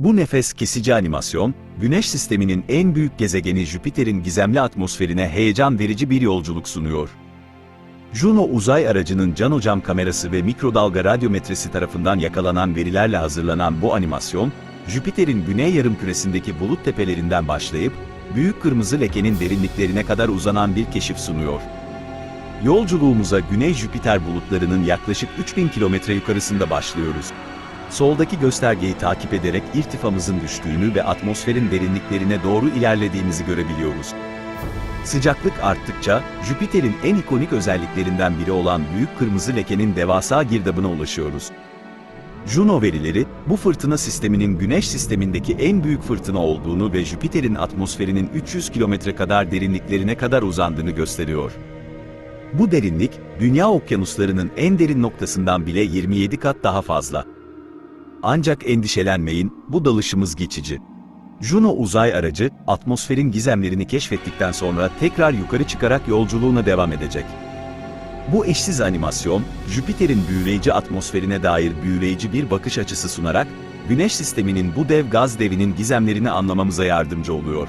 Bu nefes kesici animasyon, Güneş sisteminin en büyük gezegeni Jüpiter'in gizemli atmosferine heyecan verici bir yolculuk sunuyor. Juno uzay aracının can hocam kamerası ve mikrodalga radyometresi tarafından yakalanan verilerle hazırlanan bu animasyon, Jüpiter'in güney yarımküresindeki bulut tepelerinden başlayıp, büyük kırmızı lekenin derinliklerine kadar uzanan bir keşif sunuyor. Yolculuğumuza Güney Jüpiter bulutlarının yaklaşık 3000 kilometre yukarısında başlıyoruz. Soldaki göstergeyi takip ederek irtifamızın düştüğünü ve atmosferin derinliklerine doğru ilerlediğimizi görebiliyoruz. Sıcaklık arttıkça, Jüpiter'in en ikonik özelliklerinden biri olan büyük kırmızı lekenin devasa girdabına ulaşıyoruz. Juno verileri, bu fırtına sisteminin Güneş sistemindeki en büyük fırtına olduğunu ve Jüpiter'in atmosferinin 300 kilometre kadar derinliklerine kadar uzandığını gösteriyor. Bu derinlik, dünya okyanuslarının en derin noktasından bile 27 kat daha fazla. Ancak endişelenmeyin, bu dalışımız geçici. Juno uzay aracı, atmosferin gizemlerini keşfettikten sonra tekrar yukarı çıkarak yolculuğuna devam edecek. Bu eşsiz animasyon, Jüpiter'in büyüleyici atmosferine dair büyüleyici bir bakış açısı sunarak, Güneş sisteminin bu dev gaz devinin gizemlerini anlamamıza yardımcı oluyor.